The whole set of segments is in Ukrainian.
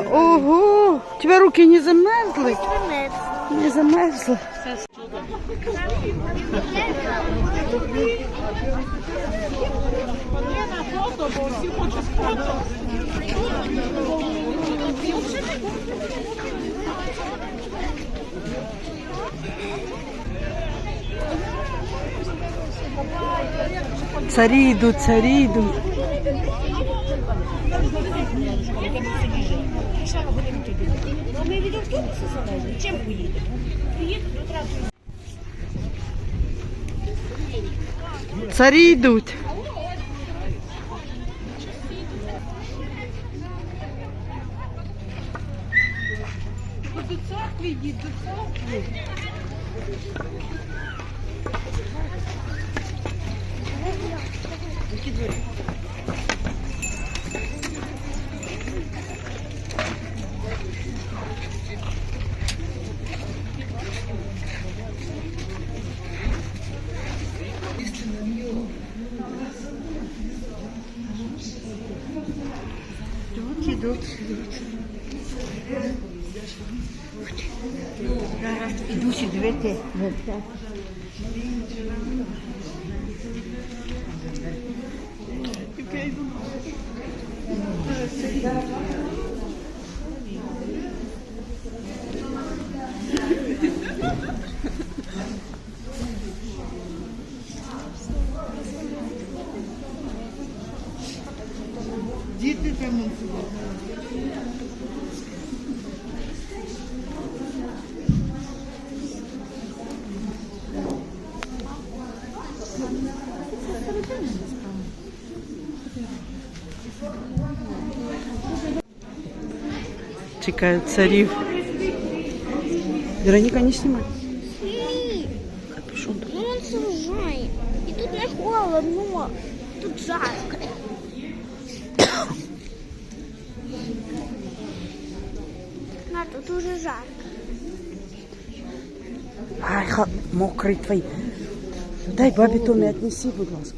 Ага, ого! У тебе руки не замерзли? Не замерзли. Царі йдуть, царі йдуть. Ми від автобусу залежимо. Чим поїдемо? Поїдемо одразу. Царі йдуть. Йдуть, йдуть, йдуть. Ідуть, дивити. Діти Чекають царів. Вероніка, не знімай. Ні, Капюшон. ну он сужає. І тут не холодно, тут жарко. На, тут уже жарко. Ай, ха, мокрий твій. Дай бабі то не віднеси, будь ласка.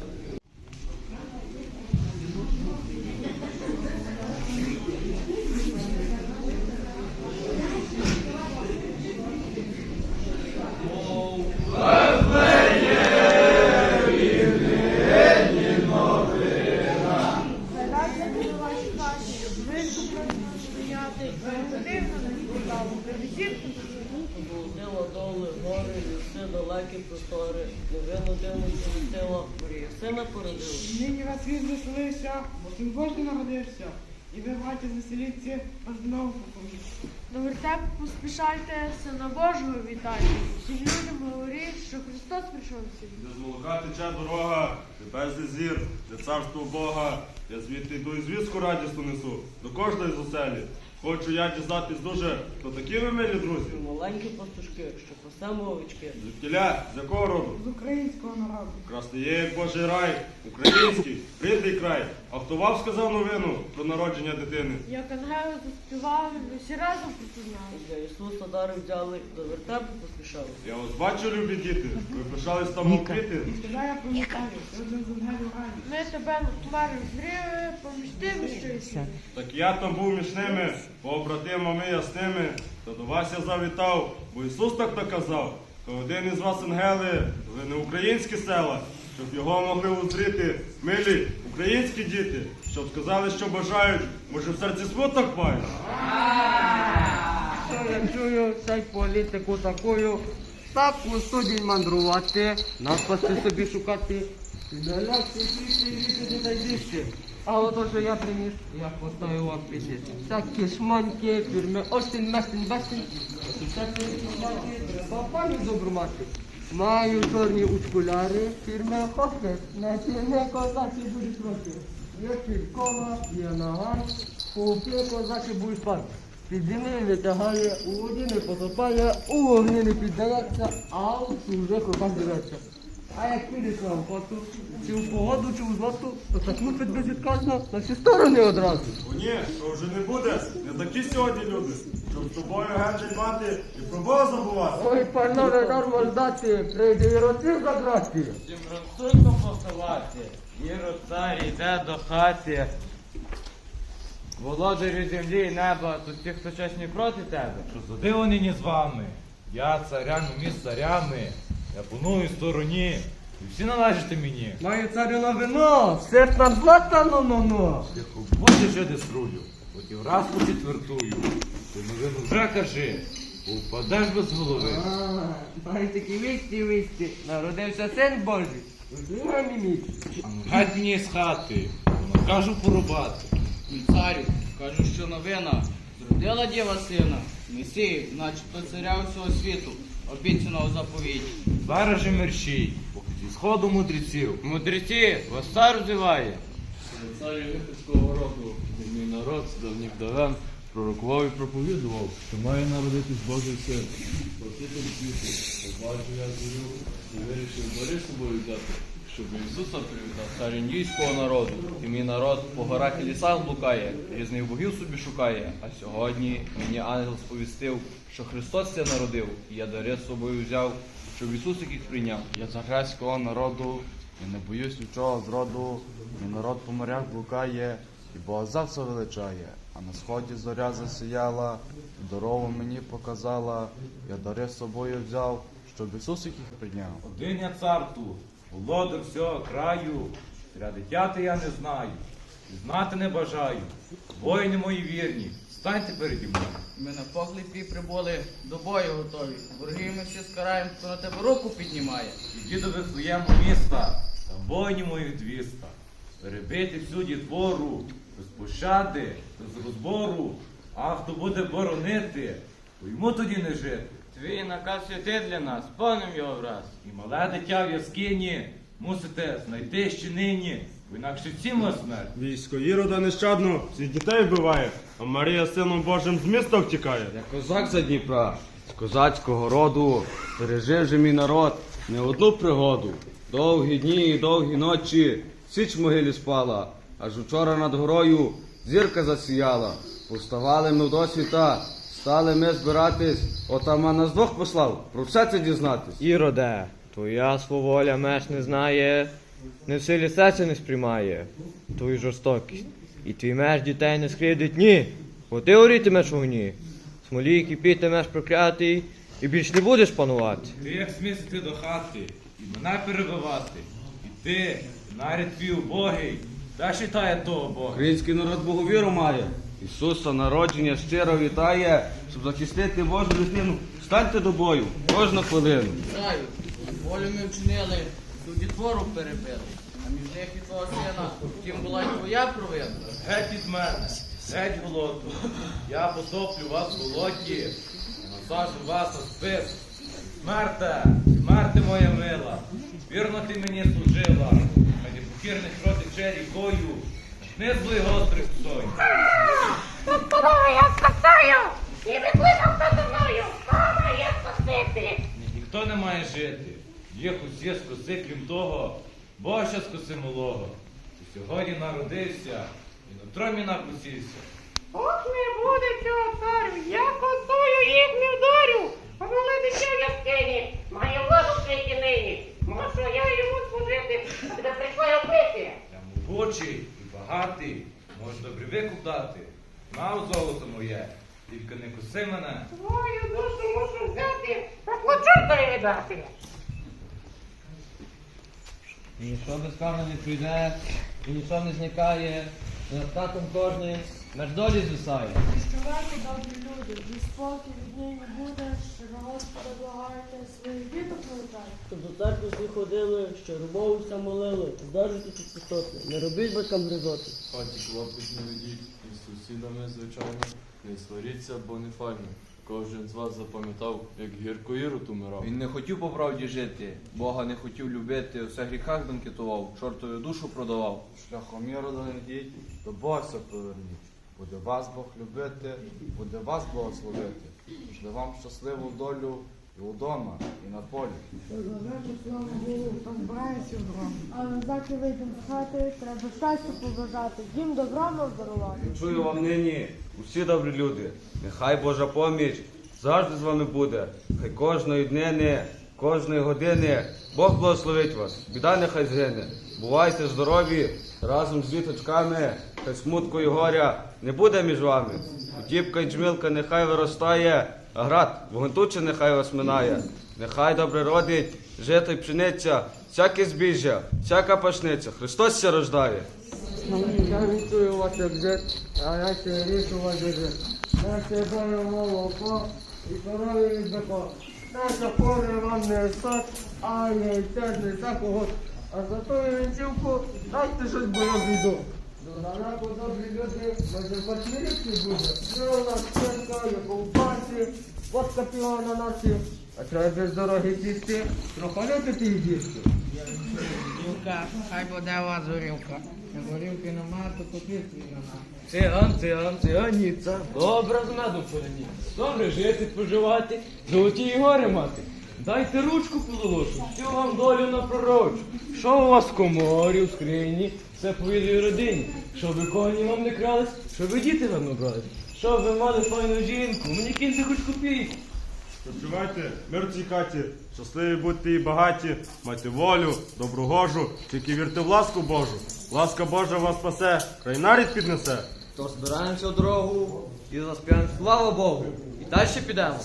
Поспішайте, Сина Божого вітайте. Всім людям говоріть, що Христос прийшов в світ. Де з молока тече дорога, де безлі зір, де царство Бога. Я звідти йду і звістку радісну несу до кожної з. Хочу я дізнатись дуже, хто такі ви милі друзі. Маленькі пастушки, що пасемо овечки. Звідтіля, з якого роду? З українського народу. Красний є Божий рай, український, рідний край. А хто вам сказав новину про народження дитини? Як ангели заспівали, ми всі разом припізнали. Для Ісуса дари взяли, до вертепу поспішали. Я вас бачу, любі діти. Ви пишались там квіти. Сказав я пам'ятаю, один з ангелів раді. Ми тебе на хмарі зріли, поміж тими, що Так я там був між ними, побратимами ясними, то до вас я завітав, бо Ісус так наказав. То один із вас, ангели, ви не українські села, щоб його могли узріти милі українські діти, щоб сказали, що бажають, може в серці смуток. Що я чую цей політику такою, так у студінь мандрувати, напасти собі шукати. Далекі світи не найбільше. А ото, що я приніс, я поставив вам пісні. Всякі шманьки, фірми, осінь, месень, весень. Всякі шманьки, треба пам'ять добру мати. Маю чорні окуляри, фірми Хофер, на ціни козаці будуть роки. Є кількова, є нагар, купи козаки будуть спати. Під землі витягає, у воді не потопає, у вогні не піддається, а у чужих руках дивиться. А як підеш на охоту, чи в погоду, чи в злоту, то так лупить безвідказно на всі сторони одразу. О ні, то вже не буде, не такі сьогодні люди, щоб з тобою гендель мати і про Бога забувати. Ой, панове, нормо ждати, прийде і ротів забрати. Всім розсудно посилати, Ірод цар іде до хати. володарю землі і неба, то ті, хто чесні проти тебе. Що за диво нині з вами? Я царям міст царями, я паную стороні, і всі належите мені. Маю царю на вино, серд нам злата ну. Тихо, ще десь рулю, потім раз почетвертую. Ти новину вже кажи, бо впадеш без голови. Маю такі вісті вісті, народився син Божий. А ну мені з хати, бо накажу порубати. Царю, кажу, що новина. Зродила діва сина, Месію, начебто царя усього світу, обіцяного заповіді. Бережи мерщій, поки зі сходу мудреців. Мудреці, вас цар взиває. Царі Єгипетського року, де мій народ з давніх давен пророкував і проповідував, що має народитись Божий син. Спаситель світу, побачив я зорю і вирішив бери з собою взяти, щоб Ісуса привітав. Цар індійського народу, і мій народ по горах і лісах блукає, різних богів собі шукає. А сьогодні мені ангел сповістив, що Христос ся народив, і я дари з собою взяв, щоб Ісус їх прийняв. Я цар грецького народу, я не боюсь нічого зроду, мій народ по морях блукає, і Бога завса величає, а на сході зоря засіяла, і дорогу мені показала, я дари з собою взяв, щоб Ісус їх прийняв. Один я цар тут, володар всього краю, зря дитяти я не знаю, і знати не бажаю. Воїни мої вірні, станьте переді мною. Ми на поклепі прибули, до бою готові. Ворогів ми всі скараємо, хто на тебе руку піднімає. Іди до Вифлеєму міста, там воїнів моїх двіста. Перебити всю дітвору, без пощади, без розбору. А хто буде боронити, то йому тоді не жити. Твій наказ святий для нас, повним його враз. І мале дитя в яскині мусите знайти ще нині, бо інакше всім вас смерть. Військо Ірода нещадно всіх дітей вбиває, а Марія сином Божим з міста втікає. Я козак за Дніпра, з козацького роду, пережив же мій народ не одну пригоду. Довгі дні і довгі ночі, січ в могилі спала, аж учора над горою зірка засіяла. Поставали ми до світа, стали ми збиратись, отаман нас двох послав, про все це дізнатись. Іроде, твоя своволя меж не знає, не в силі серця не сприймає, твою жорстокість. І твій меж дітей не скривдить ні, бо ти горітимеш в вогні. Смолі кипітимеш проклятий, і більш не будеш панувати. Ти як смісити до хати, і мене перебивати. І ти, наряд твій убогий, та вітає того Бога. Український народ Боговіру має. Ісуса народження щиро вітає, щоб захистити Божу дитину. Станьте до бою кожну хвилину. Царю, волю ми вчинили, всю дітвору перебили. А між них і твого сина, втім була й твоя провина. Геть від мене, геть голоду. Я потоплю вас в голоді, насажу вас на спис. Смерте, смерте моя мила, вірно ти мені служила, мені покірних родичей рікою, не злий гострих сой. я спасаю! І викликав за мною! Мама, я спасити! Ніхто не має жити. Їх усі скоси, крім того, Божа скоси малого. Ти сьогодні народився і на тромі накусився. Ох, не буде цього царю! Я косою їх не вдарю! А коли дитя в яскині, має владу в світі нині! Можу я йому служити, а тебе прийшла я вбити! Я могучий і багатий, можу дати. Мав золото моє, тільки не коси мене. Твою душу мушу взяти, та плачу віддати! Ніщо без карми не прийде, і нічого не зникає, над татом кожний меж долі звисає. Прощавайте, добрі люди, і спокій від нині буде, що на Господа благайте, своїх діток навчайте. Щоб до церкви всі ходили, що любов все молили, здержуйте ці пустоти, не робіть батькам гризоти. Хаті хлопець не ведіть, і з сусідами, звичайно, не сваріться, бо не файно. Кожен з вас запам'ятав, як гірко Ірод умирав. Він не хотів по правді жити, Бога не хотів любити, усе гріхах бенкетував, чортові душу продавав. Шляхом Ірода не йдіть, до Бога поверніть. Буде вас Бог любити, буде вас благословити. Шле вам щасливу долю і удома, і на полі. Але заки вийдемо з хати, треба щастя побажати, їм добром обдарувати. Чую вам нині, усі добрі люди. Нехай Божа поміч завжди з вами буде. Хай кожної днини, кожної години Бог благословить вас. Біда нехай згине. Бувайте здорові разом з діточками, хай смутку і горя не буде між вами. Утіпка й джмілка нехай виростає, а град вогнтуче нехай вас минає. Нехай добре родить, жито й пшениця, всяке збіжжя, всяка пашниця. Христос ся рождає. Я вітую вас ще і корові від беко. Наша поле вам не сад, а яйця не всякого. А за тою вінцівку дайте щось бо я ранку добрі люди, пасмірівки буде. Нас церква, є ковбаси, водка піва на націю. А треба без дороги сісти, трохи любити і їсти. Юрка, хай буде у вас горілка. Горілки нема, то попітки нема. Циган, циган, циганіця, добра з меду полені. Добре жити, поживати, золоті і гори мати. Дайте ручку пололошу, всю вам долю напророчу. Що у вас в коморі, в скрині, все по вілій родині. Щоб ви коні вам не крались, щоб ви діти вам не брали. Щоб ви мали файну жінку, мені киньте хоч копійку. Прощавайте, мир в цій хаті, щасливі будьте і багаті, майте волю, добру гожу, тільки вірте в ласку Божу. Ласка Божа вас спасе, край нарід піднесе. То збираємося в дорогу і заспіваємо слава Богу. І далі підемо.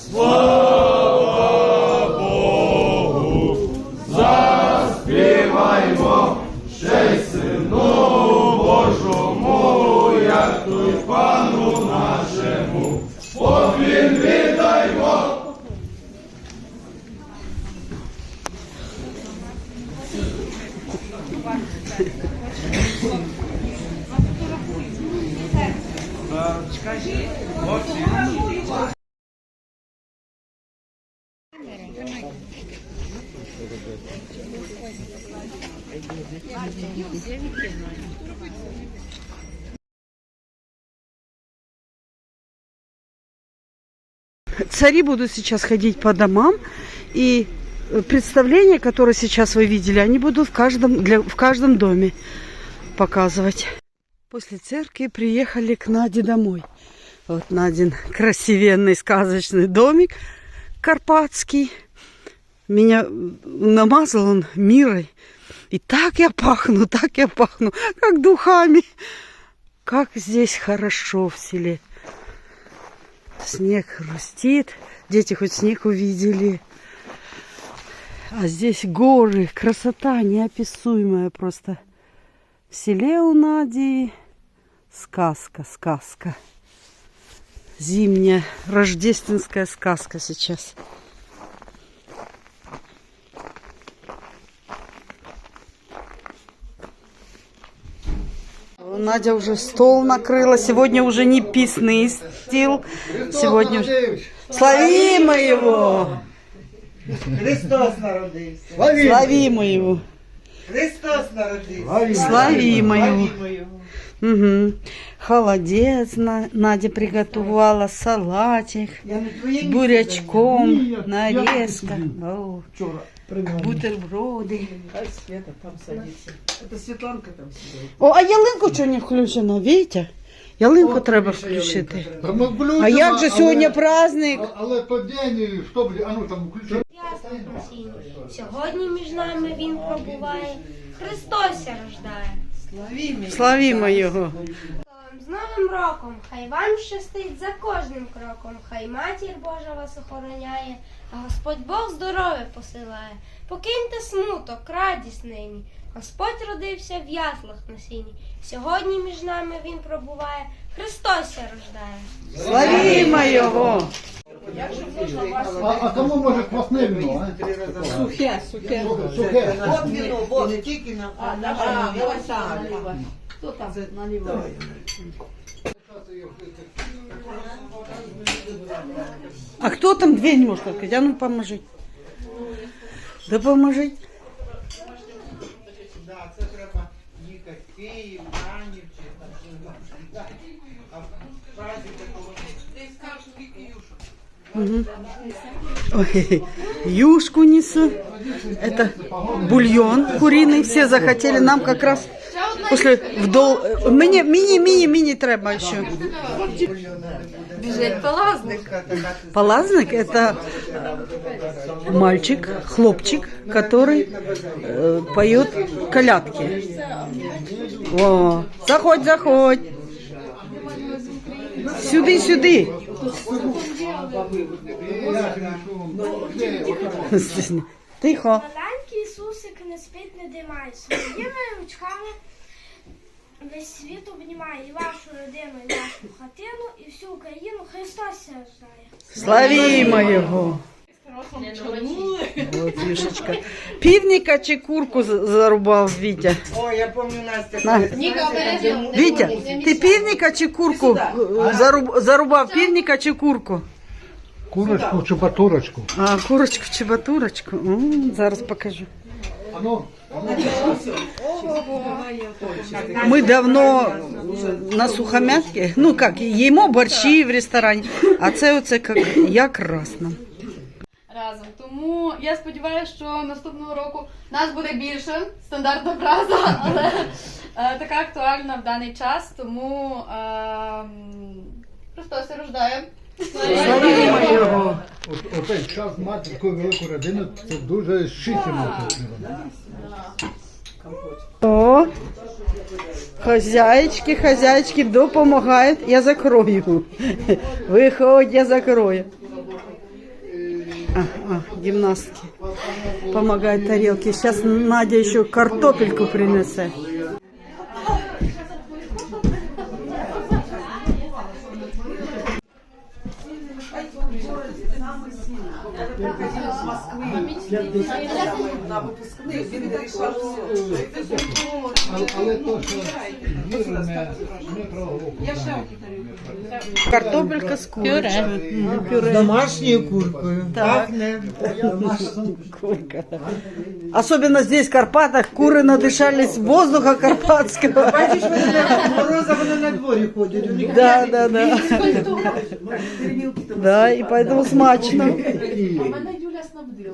Цари будут сейчас ходить по домам, и э, представления, которые сейчас вы видели, они будут в каждом, для, в каждом доме показывать. После церкви приехали к Наде домой. Вот Надин красивенный сказочный домик карпатский. Меня э, намазал он мирой. И так я пахну, так я пахну, как духами. Как здесь хорошо в селе. Снег хрустит. Дети хоть снег увидели. А здесь горы. Красота неописуемая просто. В селе у Нади сказка, сказка. Зимняя рождественская сказка сейчас. Надя уже стол накрыла. Сегодня уже не писный стил. Сегодня уже... Славимо его! Христос народився. Славимо его! Христос народився. Славимо его! Славімо його. Угу. Холодец На- Надя приготовила, салатик Я не твоє с місце бурячком, нарезка, О, бутерброды. Хай Света там садиться. Це Світланка там сидить. О, а ялинку що не включено, Вітя? Ялинку О, треба більше ялинка включити. треба. Ми включимо, А як же але- сьогодні праздник? а- Але день, що буде, а ну там включи. Сьогодні між нами він пробуває, Христос ся рождає. Славімо його. З Новим роком, хай вам щастить за кожним кроком, хай матір Божа вас охороняє, а Господь Бог здоров'я посилає. Покиньте смуток, радість нині. Господь родився в яслах на сіні. Сьогодні між нами він пробуває, Христос рождає. Славімо його. А, а кому може квасне вино, а? Сухе, сухе. Сухе. От віно, от. І не тільки на... А, на там. Хто там наливає? А хто там дверь не може відкрити? А ну поможи. Да поможи. Да, це треба їхати в Київ, Канів, чи там. А в праздник такого... Ти скажеш, скільки юшок? Мгм. Ой, юшку несу. Это бульон куриный. Все захотели. Нам как раз после вдол... Мені, мені, мені, мені треба ще. Біжить палазник. Палазник – это мальчик, хлопчик, который э, поет колядки. О, заходь, заходь. Сюди, сюди. Тихо. Маленький Ісусик не спить, не димає. Своїми ручками весь світ обнімає і вашу родину, і нашу хатину, і всю Україну Христос рождає. Славімо його. От Юшечка. Півника чи курку з- зарубав Вітя? О, я пам'ятаю Настя. На. коли- Вітя, ти півника чи курку е, заруб, зарубав? Півника чи курку? Курочку чи батурочку. А, курочку чи батурочку? М, зараз покажу. Мы давно на сухомятке, ну як, їмо борщі в ресторані, а це оце як, якраз нам. разом. Тому я сподіваюся, що наступного року нас буде більше, стандартна фраза, але е, така актуальна в даний час, тому е, м, Христос рождає. Славімо його. оцей час мати таку велику родину, це дуже щитимо. О, хозяйки, хозяйки допомагають. Я закрою. Виходь, я закрою. А, а, гимнастки. Помогают тарелки. Сейчас Надя еще картопельку принесе. На випускних він вирішав все. Але то, що віру не, не трогав. Я ще Картопелька с курочкой. Мгм, пюре. домашньою куркою. Так. Пахне. Курка. Особенно здесь, в Карпатах, куры надышались воздуха карпатского. Бачиш, вони на мороза, вони на дворі ходять. У них Да, да, да. Да, и поэтому смачно. Юля снабдила.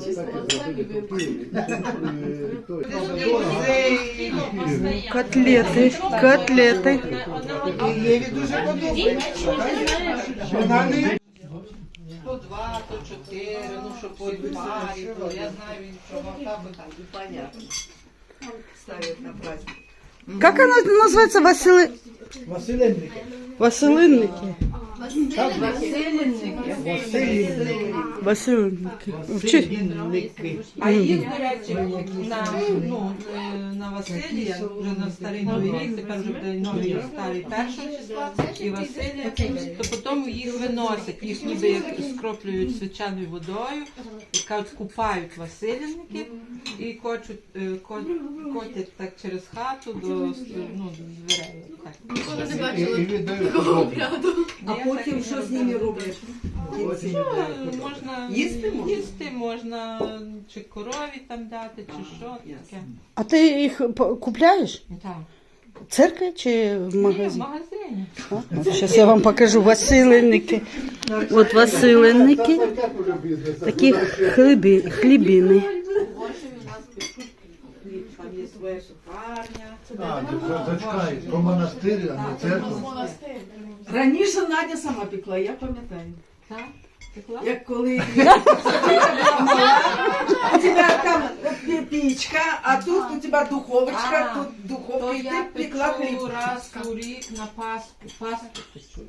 Котлеты, котлеты. І Єві дуже подобається. Вона не... То два, то чотири, ну що по парі, то я знаю, він що так, так, понятно. Ставить на праздник. Как она называется? Васили... Василенники. Василинники. Васильники. Василинники. Вчи. А їх, до речі, на, ну, е, на Василія, вже на старий новий рік, тепер вже буде новий старий першого числа, і Василія, то потім їх виносять, їх ніби як скроплюють свячаною водою, і кажуть, купають Василівники і кочуть, е, котять так через хату до, ну, до дверей. Так. І, і віддають додому. А потім що з ними роблять? Можна їсти, їсти можна, чи корові там дати, чи що таке. А ты их п- купляешь? Так. В церкви чи в Ні, в магазине? магазині. Сейчас я вам покажу Василинники. Вот Василинники. Такі хлібі, хлібини. Своя сухарня. А, ти зачекай, то монастир, а не церква. Раніше Надя сама пекла, я пам'ятаю. Так? Пекла? Як коли Софійка була мала, у тебе там пічка, а тут у тебе духовочка, А, тут духовка, і я ти пекла хліб. печу раз у рік на Пасху. Пасху печу.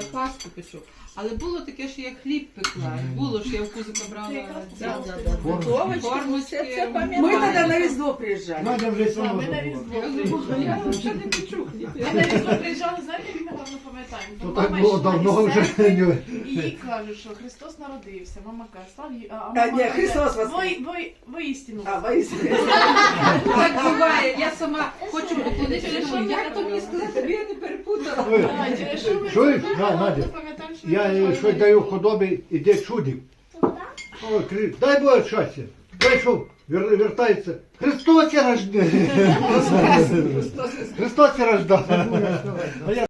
Я Пасху печу. Але було таке, що я хліб пекла. Було, що я в кузика брала Формочки. Ми тоді на Різдво приїжджали. Надя вже сама Ми на забула. Різдво. Я взагалі не печу хліб. Ми на Різдво приїжджали, знаєте, як напевно пам'ятаємо. То так було йшла давно із вже. церкви. І їй кажуть, що Христос народився. Мама каже, слав їй, а А, мама ні, каже, Христос воскрес. «Вой- вой- Воістину. А, воістину. Так буває. Я сама хочу поклонитися, що я то мені сказати, щоб я не перепутала. Ой, Чуєш, Надя, що я щось даю худобі, іде чудів. Дай Боже щастя. Прийшов, вер- вертається. Христос рождає. Христос рождає. А я